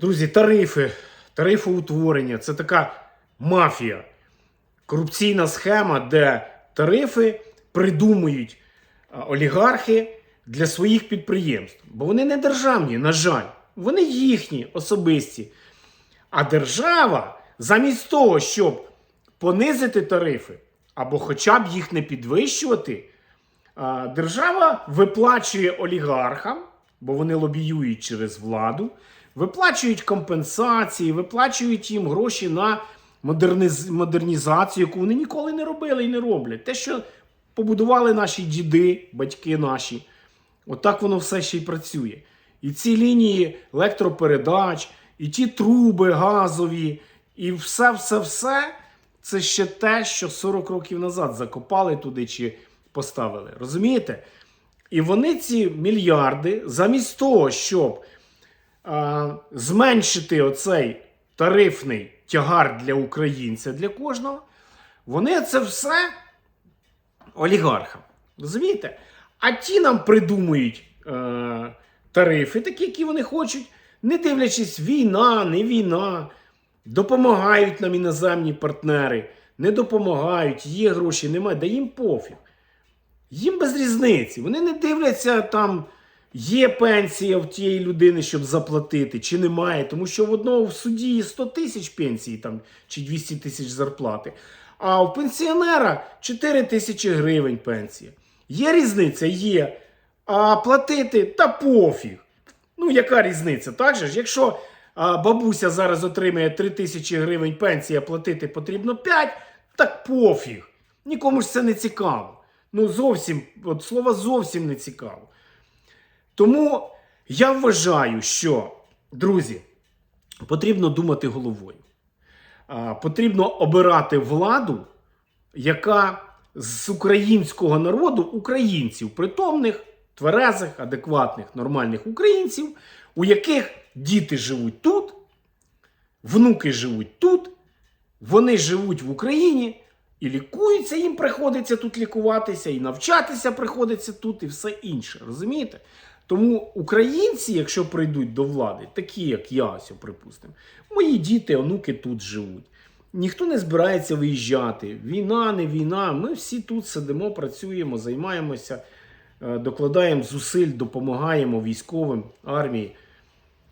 Друзі, тарифи, тарифоутворення це така мафія, корупційна схема, де тарифи придумують олігархи для своїх підприємств. Бо вони не державні, на жаль, вони їхні особисті. А держава, замість того, щоб понизити тарифи або хоча б їх не підвищувати, держава виплачує олігархам, бо вони лобіюють через владу, виплачують компенсації, виплачують їм гроші на модерниз... модернізацію, яку вони ніколи не робили і не роблять. Те, що побудували наші діди, батьки наші, отак воно все ще й працює. І ці лінії електропередач, і ті труби газові, і все-все-все це ще те, що 40 років назад закопали туди чи поставили. Розумієте? І вони ці мільярди, замість того, щоб зменшити оцей тарифний тягар для українця, для кожного, вони це все олігархам. Розумієте? А ті нам придумують е, тарифи, такі, які вони хочуть, не дивлячись, війна, не війна, допомагають нам іноземні партнери, не допомагають, є гроші, немає, да їм пофіг. Їм без різниці. Вони не дивляться там, є пенсія в тієї людини, щоб заплатити, чи немає. Тому що в одного в суді є 100 тисяч пенсії там, чи 200 тисяч зарплати. А у пенсіонера 4 тисячі гривень пенсія. Є різниця? Є. А платити та пофіг. Ну, яка різниця? Так же ж, якщо а, бабуся зараз отримує 3 тисячі гривень пенсії, а платити потрібно 5, так пофіг. Нікому ж це не цікаво. Ну, зовсім, от слова зовсім не цікаво. Тому я вважаю, що, друзі, потрібно думати головою. Потрібно обирати владу, яка з українського народу, українців, притомних, тверезих, адекватних, нормальних українців, у яких діти живуть тут, внуки живуть тут, вони живуть в Україні і лікуються, їм приходиться тут лікуватися, і навчатися приходиться тут, і все інше. Розумієте? Тому українці, якщо прийдуть до влади, такі як я, ось, припустимо, мої діти, онуки тут живуть. Ніхто не збирається виїжджати. Війна, не війна. Ми всі тут сидимо, працюємо, займаємося, е, докладаємо зусиль, допомагаємо військовим, армії.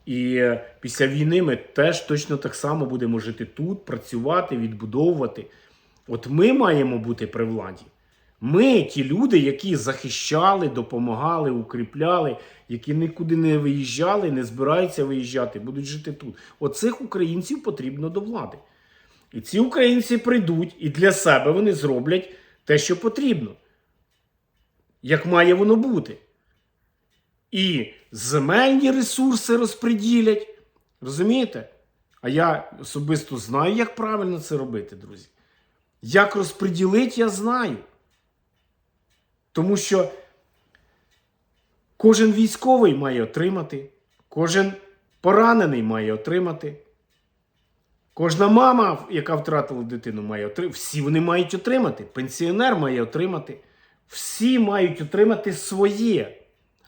І е, після війни ми теж точно так само будемо жити тут, працювати, відбудовувати. От ми маємо бути при владі. Ми, ті люди, які захищали, допомагали, укріпляли, які нікуди не виїжджали, не збираються виїжджати, будуть жити тут. Оцих українців потрібно до влади. І ці українці прийдуть і для себе вони зроблять те, що потрібно. Як має воно бути. І земельні ресурси розподілять. Розумієте? А я особисто знаю, як правильно це робити, друзі. Як розподілити, я знаю. Тому що кожен військовий має отримати, кожен поранений має отримати. Кожна мама, яка втратила дитину, має отримати. Всі вони мають отримати. Пенсіонер має отримати. Всі мають отримати своє.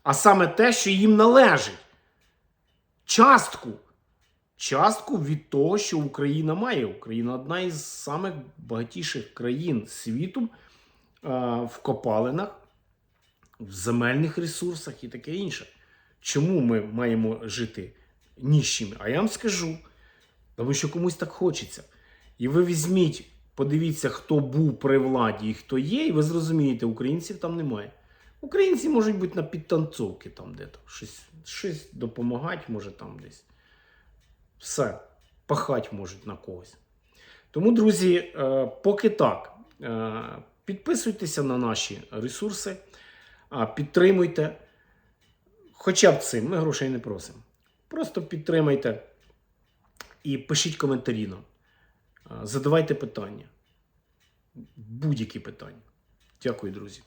А саме те, що їм належить. Частку. Частку від того, що Україна має. Україна одна із самих багатіших країн світу в копалинах, в земельних ресурсах і таке інше. Чому ми маємо жити ніщими? А я вам скажу. Тому що комусь так хочеться. І ви візьміть, подивіться, хто був при владі і хто є, і ви зрозумієте, українців там немає. Українці можуть бути на підтанцовки там де-то. Щось, щось допомагати, може там десь. Все, пахать можуть на когось. Тому, друзі, е, поки так. Підписуйтеся на наші ресурси, підтримуйте. Хоча б цим, ми грошей не просимо. Просто підтримайте і пишіть коментарі нам. Задавайте питання. Будь-які питання. Дякую, друзі.